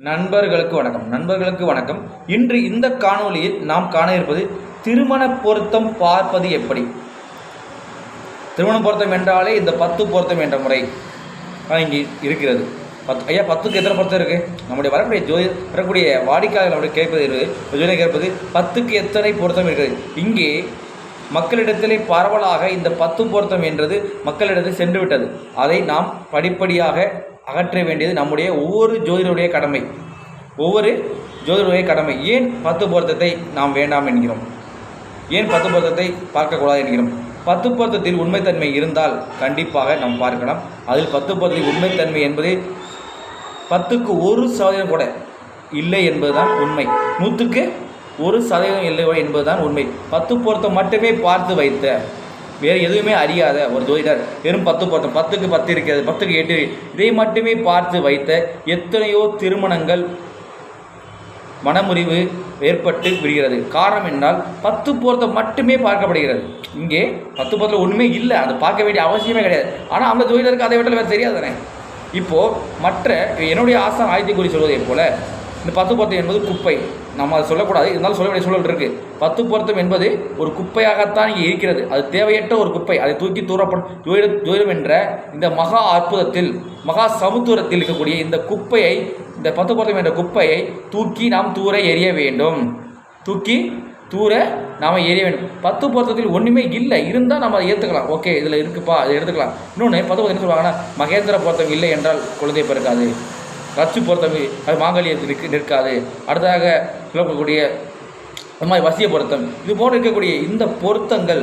நண்பர்களுக்கு வணக்கம். நண்பர்களுக்கு வணக்கம். இன்று இந்த காணொளியில் நாம் காண இருப்பது திருமண பொருத்தம் பார்ப்பது எப்படி? திருமண பொருத்தம் என்றாலே இந்த பத்து பொருத்தம் என்ற முறை இங்கே இருக்கிறது. பத்து ஐயா பத்துக்கு எத்தனை பொருத்தம் இருக்குது நம்முடைய வரக்கூடிய ஜோதி வரக்கூடிய வாடிக்கையாளர் நம்முடைய கேட்பது இருக்குது ஜோதியை கேட்பது பத்துக்கு எத்தனை பொருத்தம் இருக்கிறது இங்கே மக்களிடத்திலே பரவலாக இந்த பத்து பொருத்தம் என்றது மக்களிடத்தில் சென்று விட்டது. அதை நாம் படிப்படியாக அகற்ற வேண்டியது நம்முடைய ஒவ்வொரு ஜோதிடருடைய கடமை. ஒவ்வொரு ஜோதிடருடைய கடமை. ஏன் பத்து பொருத்தத்தை நாம் வேண்டாம் என்கிறோம்? ஏன் பத்து பொருத்தத்தை பார்க்கக்கூடாது என்கிறோம்? பத்து பொருத்தத்தில் உண்மைத்தன்மை இருந்தால் கண்டிப்பாக நாம் பார்க்கலாம். அதில் பத்து பொருத்தத்தில் உண்மைத்தன்மை என்பது பத்துக்கு ஒரு சதவீதம் கூட இல்லை என்பதுதான் உண்மை. நூற்றுக்கு ஒரு சதவீதம் இல்லை என்பதுதான் உண்மை. பத்து பொருத்தம் மட்டுமே பார்த்து வைத்த வேறு எதுவுமே அறியாத ஒரு ஜோதிடர் வெறும் பத்து பொருத்தம் பத்துக்கு பத்து இருக்கிறது பத்துக்கு எட்டு. இதை மட்டுமே பார்த்து வைத்த எத்தனையோ திருமணங்கள் மனமுறிவு ஏற்பட்டு விடுகிறது. காரணம் என்றால் பத்து பொருத்தம் மட்டுமே பார்க்கப்படுகிறது. இங்கே பத்து பொருத்தம் ஒன்றுமே இல்லை. அதை பார்க்க வேண்டிய அவசியமே கிடையாது. ஆனால் அந்த ஜோதிடருக்கு அதை விட்டால் வேறு தெரியாது தானே? இப்போது மற்ற என்னுடைய ஆசான் ஆயத்தை குறி சொல்வதைப் போல இந்த பத்து பொருத்தம் என்பது குப்பை. நம்ம அதை சொல்லக்கூடாது. இருந்தாலும் சொல்ல வேண்டிய சூழல் இருக்குது பத்து பொருத்தம் என்பது ஒரு குப்பையாகத்தான் இங்கே இருக்கிறது. அது தேவையற்ற ஒரு குப்பை. அதை தூக்கி தூரப்படும் ஜோதிடம் ஜோதிடம் என்ற இந்த மகா அற்புதத்தில் மகா சமுத்திரத்தில் இருக்கக்கூடிய இந்த குப்பையை இந்த பத்து பொருத்தம் என்ற குப்பையை தூக்கி நாம் தூர எறிய வேண்டும். தூக்கி தூர நாம் எறிய வேண்டும். பத்து பொருத்தத்தில் ஒன்றுமே இல்லை. இருந்தால் நம்ம அதை ஏற்றுக்கலாம் ஓகே இதில் இருக்குப்பா அதை எடுத்துக்கலாம். இன்னொன்று பத்து பொருத்தம் என்ன சொல்லுவாங்கன்னா மகேந்திர பொருத்தம் இல்லை என்றால் குழந்தை பிறக்காது. ரச்சு பொருத்தம் அது மாங்கல்யத்தில் நிற்க நிற்காது. அடுத்ததாக சொல்லக்கூடிய இந்த மாதிரி வசிய பொருத்தம். இது போன்று இருக்கக்கூடிய இந்த பொருத்தங்கள்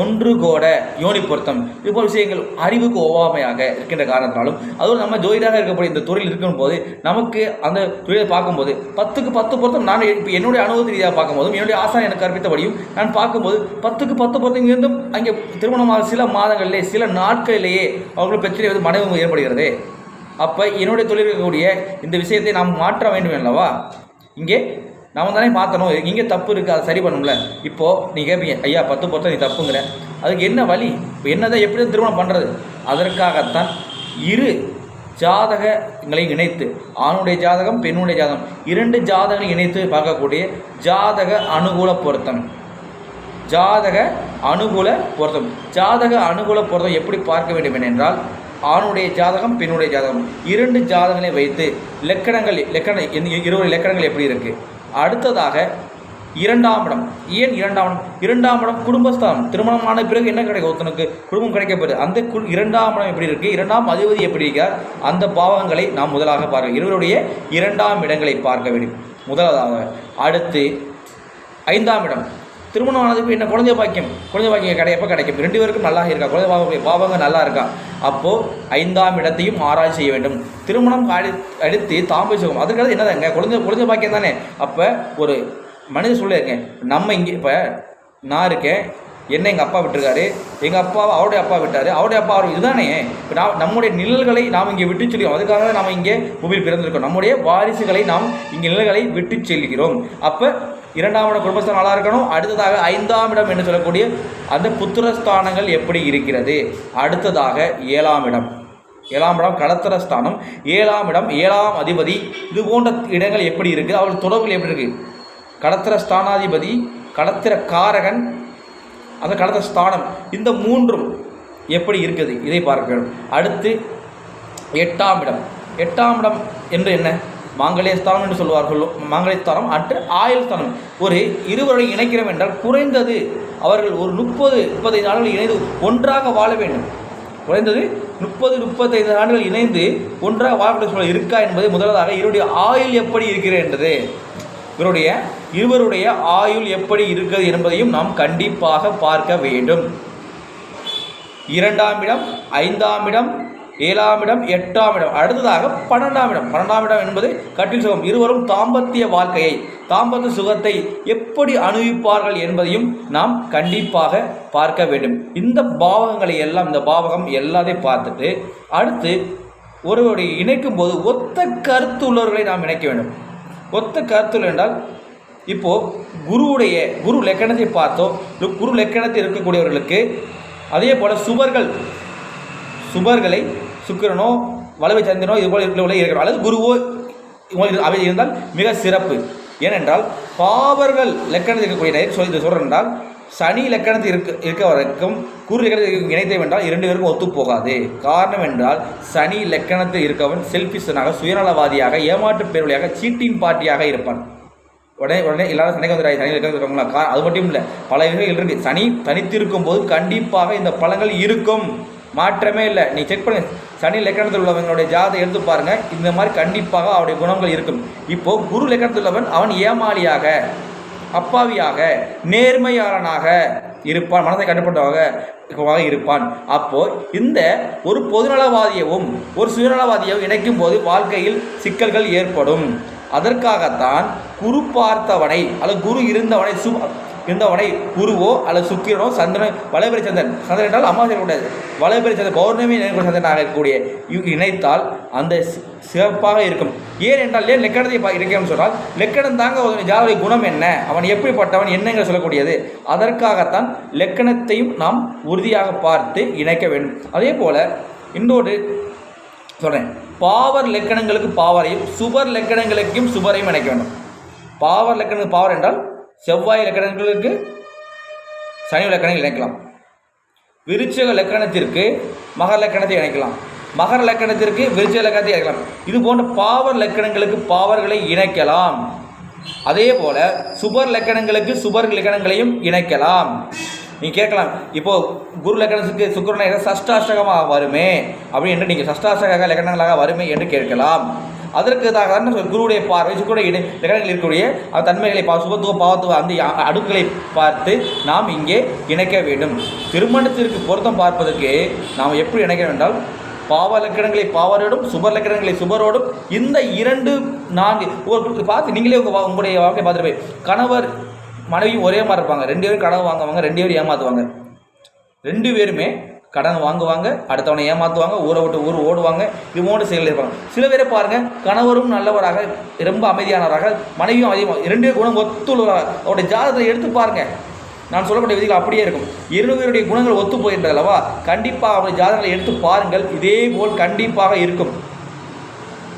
ஒன்று கூட யோனி பொருத்தம். இது போன்ற விஷயங்கள் அறிவுக்கு ஒவ்வாமையாக இருக்கின்ற காரணத்தினாலும் அதுவும் நம்ம ஜோதிடாக இருக்கக்கூடிய இந்த துறையில் இருக்கும் போது நமக்கு அந்த தொழிலை பார்க்கும்போது பத்துக்கு பத்து பொருத்தம் நான் இப்போ என்னுடைய அனுபவ ரீதியாக பார்க்கும்போதும் என்னுடைய ஆசான் எனக்கு கற்பித்தபடியும் நான் பார்க்கும்போது பத்துக்கு பத்து பொருத்தம் இருந்தும் அங்கே திருமணமாக சில மாதங்களிலே சில நாட்களிலேயே அவர்களுக்கு பிரச்சனை வந்து மனைவி ஏற்படுகிறது. அப்போ என்னுடைய தொழில் இருக்கக்கூடிய இந்த விஷயத்தை நாம் மாற்ற வேண்டும் அல்லவா? இங்கே நாம் தானே மாற்றணும் இங்கே தப்பு இருக்குது அதை சரி பண்ணும்ல இப்போது நீ கேட்பீங்க ஐயா பத்து பொருத்தம் நீ தப்புங்கிற. அதுக்கு என்ன வழி? இப்போ என்னதான் எப்படி திருமணம் பண்ணுறது அதற்காகத்தான் இரு ஜாதகங்களை இணைத்து ஆணுடைய ஜாதகம் பெண்ணுடைய ஜாதகம் இரண்டு ஜாதகங்களை இணைத்து பார்க்கக்கூடிய ஜாதக அனுகூல பொருத்தம். ஜாதக அனுகூல பொருத்தம். ஜாதக அனுகூல பொருத்தம் எப்படி பார்க்க வேண்டும் என்றால் ஆணுடைய ஜாதகம் பெண்ணுடைய ஜாதகம். இரண்டு ஜாதகங்களை வைத்து லக்கணங்கள் லக்கண இருவரு லக்கணங்கள் எப்படி இருக்குது அடுத்ததாக இரண்டாம் இடம். ஏன் இரண்டாம் இடம்? இரண்டாம் இடம் குடும்பஸ்தானம் திருமணமான பிறகு என்ன கிடைக்கும்? ஒருத்தனுக்கு குடும்பம் கிடைக்கப்போகுது அந்த கு இரண்டாம் இடம் எப்படி இருக்குது இரண்டாம் அதிபதி எப்படி இருக்கார்? அந்த பாவங்களை நாம் முதலாக பார்க்க இருவருடைய இரண்டாம் இடங்களை பார்க்க வேண்டும். முதலாவதாக அடுத்து ஐந்தாம் இடம். திருமணம் ஆனதுக்கு என்ன குழந்தை பாக்கியம் குழந்தை பாக்கியம் கிடை எப்போ கிடைக்கும்? ரெண்டு பேருக்கும் நல்லா இருக்கா? குழந்தை பாவம் பாவங்க நல்லா இருக்கா? அப்போது ஐந்தாம் இடத்தையும் ஆராய்ச்சி செய்ய வேண்டும். திருமணம் அடி அடுத்து தாம்பை சுகம். அதுக்காக என்னதாங்க குழந்தை குழந்தை பாக்கியம் தானே? அப்போ ஒரு மனித சொல்லியிருக்கேன் நம்ம இங்கே இப்போ நான் இருக்கேன் என்ன எங்கள் அப்பா விட்டுருக்காரு எங்கள் அப்பா அவருடைய அப்பா விட்டார் அவருடைய அப்பா அவர் இதுதானே? இப்போ நான் நம்முடைய நிழல்களை நாம் இங்கே விட்டு செல்கிறோம். அதுக்காக தான் நாம் இங்கே பூமியில் பிறந்திருக்கோம். நம்முடைய வாரிசுகளை நாம் இங்கே நிழல்களை விட்டு செல்கிறோம். அப்போ இரண்டாம் இடம் குடும்பஸ்தானம் நல்லா இருக்கணும். அடுத்ததாக ஐந்தாம் இடம் என்று சொல்லக்கூடிய அந்த புத்திரஸ்தானங்கள் எப்படி இருக்கிறது? அடுத்ததாக ஏழாம் இடம். ஏழாம் இடம் கடத்திர ஸ்தானம் ஏழாம் இடம் ஏழாம் அதிபதி. இது போன்ற இடங்கள் எப்படி இருக்குது? அவள் தொடர்புகள் எப்படி இருக்குது கடத்திர ஸ்தானாதிபதி கடத்திர காரகன் அந்த கடத்திர ஸ்தானம் இந்த மூன்றும் எப்படி இருக்குது? இதை பார்க்க வேண்டும். அடுத்து எட்டாம் இடம். எட்டாம் இடம் என்று என்ன? மாங்கல்ய ஸ்தானம் என்று சொல்வார்கள். மாங்கல்ய ஸ்தானம் அற்று ஆயுள் ஸ்தானம் ஒரு இருவரை இணைக்கிறோம் என்றால் குறைந்தது அவர்கள் ஒரு முப்பது முப்பத்தைந்து ஆண்டுகள் இணைந்து ஒன்றாக வாழ வேண்டும். குறைந்தது முப்பது முப்பத்தைந்து ஆண்டுகள் இணைந்து ஒன்றாக வாழக்கூடிய சூழல் இருக்கா என்பது முதலாவதாக இவருடைய ஆயுள் எப்படி இருக்கிறது என்றது இவருடைய இருவருடைய ஆயுள் எப்படி இருக்கிறது என்பதையும் நாம் கண்டிப்பாக பார்க்க வேண்டும். இரண்டாம் இடம் ஐந்தாம் இடம் ஏழாம் இடம் எட்டாம் இடம் அடுத்ததாக பன்னெண்டாம் இடம் பன்னெண்டாம் இடம் என்பது கட்டில் சுகம். இருவரும் தாம்பத்திய வாழ்க்கையை தாம்பத்திய சுகத்தை எப்படி அனுபவிப்பார்கள் என்பதையும் நாம் கண்டிப்பாக பார்க்க வேண்டும். இந்த பாவகங்களை எல்லாம் இந்த பாவகம் எல்லாத்தையும் பார்த்துட்டு அடுத்து ஒருவருடைய இணைக்கும் போது ஒத்த கருத்து உள்ளவர்களை நாம் இணைக்க வேண்டும். ஒத்த கருத்துள்ள என்றால் இப்போது குருவுடைய குரு லக்கணத்தை பார்த்தோம் குரு லக்கணத்தில் இருக்கக்கூடியவர்களுக்கு அதே போல் சுவர்கள் சுபர்களை சுக்கிரனோ வலுவை சந்திரனோ இது போல உள்ள இருக்கிறோம் அல்லது குருவோ அவை இருந்தால் மிக சிறப்பு. ஏனென்றால் பாவர்கள் லக்கணத்தில் இருக்கக்கூடிய நேர் சொல்லி இதை சொல்கிறேன் என்றால் சனி லக்கணத்தில் இருக்க இருக்க வரைக்கும் குரு லக்கணத்தில் இணைத்தை என்றால் இரண்டு பேருக்கும் ஒத்துப்போகாது. காரணம் என்றால் சனி லக்கணத்தில் இருக்கவன் செல்ஃபிஷனாக சுயநலவாதியாக ஏமாற்று பேரொழியாக சீட்டிங் பார்ட்டியாக இருப்பான். உடனே உடனே எல்லாரும் சனிக்கு வந்துடுறாங்க சனி லக்கணத்தில் இருக்கவங்களா கா அது மட்டும் இல்லை பல விஷயங்கள் இருக்கு. சனி தனித்திருக்கும் போது கண்டிப்பாக இந்த பழங்கள் இருக்கும். மாற்றமே இல்லை. நீ செக் பண்ணு. சனி லக்கணத்தில் உள்ளவங்களுடைய ஜாதத்தை எடுத்து பாருங்க. இந்த மாதிரி கண்டிப்பாக அவருடைய குணங்கள் இருக்கும். இப்போ குரு லக்கணத்தில் உள்ளவன் அவன் ஏமாளியாக அப்பாவியாக நேர்மையாளனாக இருப்பான் மனதை கட்டுப்பட்டவாக இருப்பான். அப்போ இந்த ஒரு பொதுநலவாதியவும் ஒரு சுயநலவாதியவும் இணைக்கும் போது வாழ்க்கையில் சிக்கல்கள் ஏற்படும். அதற்காகத்தான் குரு பார்த்தவனை அல்லது குரு இருந்தவனை சு இருந்தவனை குருவோ அல்லது சுக்கிரனோ சந்திரன் வளபெரி சந்திரன். சந்திரன் என்றால் அம்மா செய்யக்கூடாது வளபெரி சந்திரன் பௌர்ணமி நினைக்கூடிய சந்திரனாக இருக்கக்கூடிய இவ் இணைத்தால் அந்த சிறப்பாக இருக்கும். ஏன் என்றால் ஏன் லெக்கணத்தை பா- சொன்னால் லெக்கணம் தாங்க ஒரு ஜாதக குணம் என்ன? அவன் எப்படிப்பட்டவன்? என்னங்கிற சொல்லக்கூடியது? அதற்காகத்தான் லெக்கணத்தையும் நாம் உறுதியாக பார்த்து இணைக்க வேண்டும். அதே போல் இன்னொரு சொல்கிறேன் பாவர் லெக்கணங்களுக்கு பாவரையும் சுபர் லெக்கணங்களுக்கும் சுபரையும் இணைக்க வேண்டும். பாவர் லெக்கணம் பாவர் என்றால் செவ்வாய் லக்கணங்களுக்கு சனி லக்கணங்கள் இணைக்கலாம். விருச்சக லக்கணத்திற்கு மகர லக்கணத்தை இணைக்கலாம். மகர லக்கணத்திற்கு விருச்சக லக்கணத்தை இணைக்கலாம். இது போன்ற பாவர் லக்கணங்களுக்கு பாவர்களை இணைக்கலாம். அதே போல சுபர் லக்கணங்களுக்கு சுபர் லக்கணங்களையும் இணைக்கலாம். நீ கேட்கலாம் இப்போ குரு லக்கணத்துக்கு சுக்கரனை சஷ்டாஷ்டகமாக வருமே அப்படி என்று நீங்கள் சஷ்டாஷ்டக லக்கணங்களாக வருமே என்று கேட்கலாம். அதற்கு தான் குருவுடைய பார்வை சுக்கருடைய இடை இருக்கக்கூடிய அந்த தன்மைகளை பா சுபத்துவ பாவத்துவ அந்த அடுக்குகளை பார்த்து நாம் இங்கே இணைக்க வேண்டும். திருமணத்திற்கு பொருத்தம் பார்ப்பதற்கு நாம் எப்படி இணைக்க வேண்டால் பாவ லக்கணங்களை பாவரோடும் சுப லக்கணங்களை சுபரோடும் இந்த இரண்டு நான்கு ஒரு பார்த்து நீங்களே உங்கள் வா- உங்களுடைய வாழ்க்கை பார்த்துருப்பேன் கணவர் மனைவி ஒரே மாதிரி இருப்பாங்க. ரெண்டு பேரும் கடன் வாங்குவாங்க ரெண்டு பேரும் ஏமாற்றுவாங்க ரெண்டு பேருமே கடன் வாங்குவாங்க அடுத்தவனை ஏமாற்றுவாங்க ஊரை விட்டு ஊர் ஓடுவாங்க இது மூணு செயல் இருப்பாங்க. சில பேரை பாருங்க கணவரும் நல்லவராக ரொம்ப அமைதியானவராக மனைவியும் அதிகமாக இரண்டு குணம் ஒத்துள்ளவராக. அவருடைய ஜாதகத்தை எடுத்து பாருங்க. நான் சொல்லக்கூடிய விதிகள் அப்படியே இருக்கும். இருவருடைய குணங்கள் ஒத்து போகின்றது அல்லவா கண்டிப்பாக அவருடைய ஜாதகங்களை எடுத்து பாருங்கள். இதே போல் கண்டிப்பாக இருக்கும்.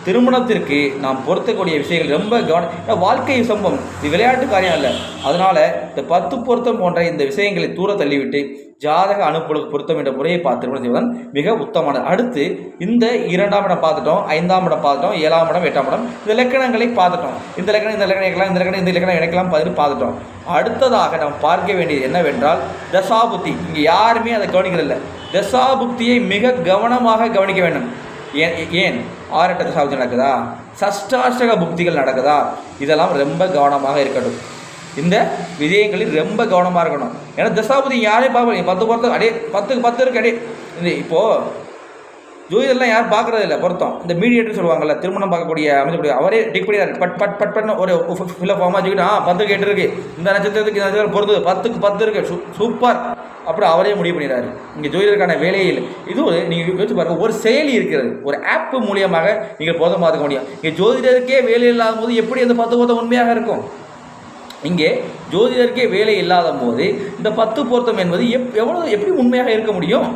திருமணத்திற்கு நாம் பொருத்தக்கூடிய விஷயங்கள் ரொம்ப கவனம் வாழ்க்கை சம்பவம் இது விளையாட்டு காரியம் அல்ல. அதனால் இந்த பத்து பொருத்தம் போன்ற இந்த விஷயங்களை தூர தள்ளிவிட்டு ஜாதக அனுப்புகளுக்கு பொருத்தம் என்ற முறையை பார்த்து திருமணம் மிக உத்தமானது அடுத்து இந்த இரண்டாம் இடம் பார்த்துட்டோம் ஐந்தாம் இடம் பார்த்துட்டோம் ஏழாம் இடம் எட்டாம் இடம் இந்த லக்கணங்களை பார்த்துட்டோம். இந்த லக்கணம் இந்த லக்கணம் இணைக்கலாம் இந்த லக்கணம் இந்த லக்கணம் இணைக்கலாம் பார்த்துட்டு பார்த்துட்டோம். அடுத்ததாக நாம் பார்க்க வேண்டியது என்னவென்றால் தசாபுத்தி. இங்கே யாருமே அதை கவனிக்கிறதில்ல. தசாபுக்தியை மிக கவனமாக கவனிக்க வேண்டும். ஏன் ஏன்? ஆரட்ட தசாப்தி நடக்குதா? சஷ்டாஷ்டக புக்திகள் நடக்குதா? இதெல்லாம் ரொம்ப கவனமாக இருக்கட்டும் இந்த விஜயங்களில் ரொம்ப கவனமாக இருக்கணும். ஏன்னா தசாபதி யாரையும் பார்க்க பத்து பொருத்தம் அடே பத்துக்கு பத்து இருக்கு அடே. இந்த இப்போது ஜோதிடர்லாம் யாரும் பார்க்குறது இல்லை பொருத்தம். இந்த மீடியேட்டர் சொல்லுவாங்கல்ல திருமணம் பார்க்கக்கூடிய அமைச்சக்கூடிய அவரே டிக் பண்ணி பட் பட் பட் பட்னு ஒரு ஃபில்அப் ஃபார்மாக வச்சுக்கிட்டு ஆ பத்து கேட்டு இருக்கு இந்த நட்சத்திரத்துக்கு இந்த நட்சத்திரம் பொறுத்தது பத்துக்கு பத்து இருக்கு. சூ சூப்பர். அப்புறம் அவரே முடிவு பண்ணிடுறாரு. இங்கே ஜோதிடருக்கான வேலையில் இது ஒரு நீங்கள் யோசிச்சு பாருங்கள் ஒரு செயலி இருக்கிறது. ஒரு ஆப் மூலியமாக நீங்கள் பொருத்தம் பார்த்துக்க முடியும். இங்கே ஜோதிடருக்கே வேலை இல்லாத போது எப்படி அந்த பத்து பொருத்தம் உண்மையாக இருக்கும்? இங்கே ஜோதிடருக்கே வேலை இல்லாத போது இந்த பத்து பொருத்தம் என்பது எப் எவ்வளோ எப்படி உண்மையாக இருக்க முடியும்?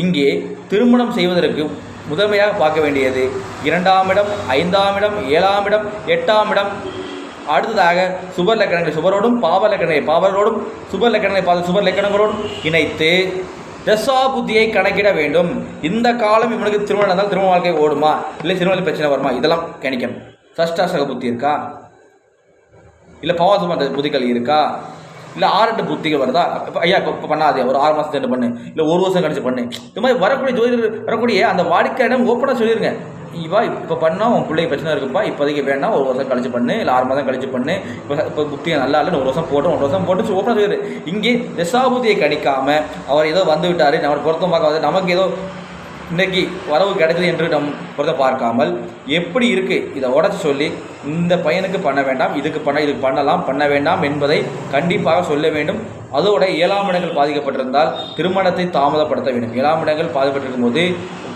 இங்கே திருமணம் செய்வதற்கு முதன்மையாக பார்க்க வேண்டியது இரண்டாம் இடம் ஐந்தாம் இடம் ஏழாம் இடம் எட்டாம் இடம். அடுத்ததாக சுபர் லக்கணங்களை சுபரோடும் பாவ லக்கணங்களை பாவரோடும் சுபர் லக்கணங்களை பாவ சுபர் லக்கணங்களோடும் இணைத்து தசா புத்தியை கணக்கிட வேண்டும். இந்த காலம் இவனுக்கு திருமணம் இருந்தால் திருமண வாழ்க்கை ஓடுமா? இல்லை திருமண பிரச்சனை வருமா? இதெல்லாம் கணிக்கணும் சஷ்டாசக புத்தி இருக்கா? இல்லை பவாசம் புத்திகள் இருக்கா? இல்லை ஆறட்டு புத்திகள் வருதா? இப்போ ஐயா இப்போ இப்போ பண்ணாதே ஒரு ஆறு மாதம் பண்ணு. இல்லை ஒரு வருஷம் கழிச்சு பண்ணு. இந்த மாதிரி வரக்கூடிய ஜோதிடர் வரக்கூடிய அந்த வாடிக்கையிடம் ஓப்பனாக சொல்லிடுங்க இவா இப்போ பண்ணால் உன் பிள்ளைக்கு பிரச்சனை இருக்குப்பா இப்போதைக்கு வேணாம் ஒரு வருஷம் கழிச்சு பண்ணு. இல்லை ஆறு மாதம் கழிச்சு பண்ணு. இப்போ இப்போ புத்தியை நல்லா இல்லை ஒரு வருஷம் போட்டு ஒரு வருஷம் போட்டு ஓப்பனாக சொல்லிடுது இங்கே திசாபுத்தியை கணிக்காமல் அவர் ஏதோ வந்து விட்டார் நம்ம பொருத்தம் பார்க்காது வந்து நமக்கு ஏதோ இன்றைக்கு வரவு கிடைக்கல என்று நம் பொறுத்த பார்க்காமல் எப்படி இருக்குது இதை உடச்சி சொல்லி இந்த பையனுக்கு பண்ண வேண்டாம் இதுக்கு பண்ண இதுக்கு பண்ணலாம் பண்ண வேண்டாம் என்பதை கண்டிப்பாக சொல்ல வேண்டும். அதோட ஏழாம் இடங்கள் பாதிக்கப்பட்டிருந்தால் திருமணத்தை தாமதப்படுத்த வேண்டும். ஏழாம் இடங்கள் பாதிக்கப்பட்டிருக்கும் போது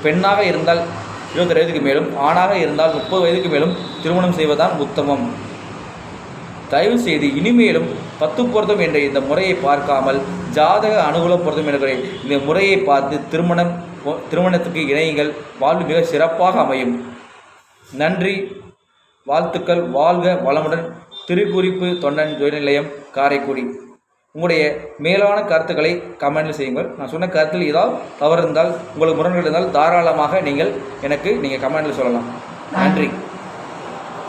பெண்ணாக இருந்தால் இருபத்தி வயதுக்கு மேலும் ஆணாக இருந்தால் முப்பது வயதுக்கு மேலும் திருமணம் செய்வதுதான் உத்தமம். தயவு செய்து இனிமேலும் பத்து பொருத்தம் என்ற இந்த முறையை பார்க்காமல் ஜாதக அனுகூல பொருத்தம் என்ற இந்த முறையை பார்த்து திருமணம் திருமணத்துக்கு இணையுங்கள். வாழ்வு மிக சிறப்பாக அமையும். நன்றி. வாழ்த்துக்கள். வாழ்க வளமுடன். திருக்குறிப்பு தொண்டன் ஜோதி நிலையம் காரைக்குடி. உங்களுடைய மேலான கருத்துக்களை கமெண்டில் செய்யுங்கள். நான் சொன்ன கருத்தில் ஏதாவது தவறு இருந்தால் உங்களுக்கு முரண்கள் இருந்தால் தாராளமாக நீங்கள் எனக்கு நீங்கள் கமெண்டில் சொல்லலாம். நன்றி.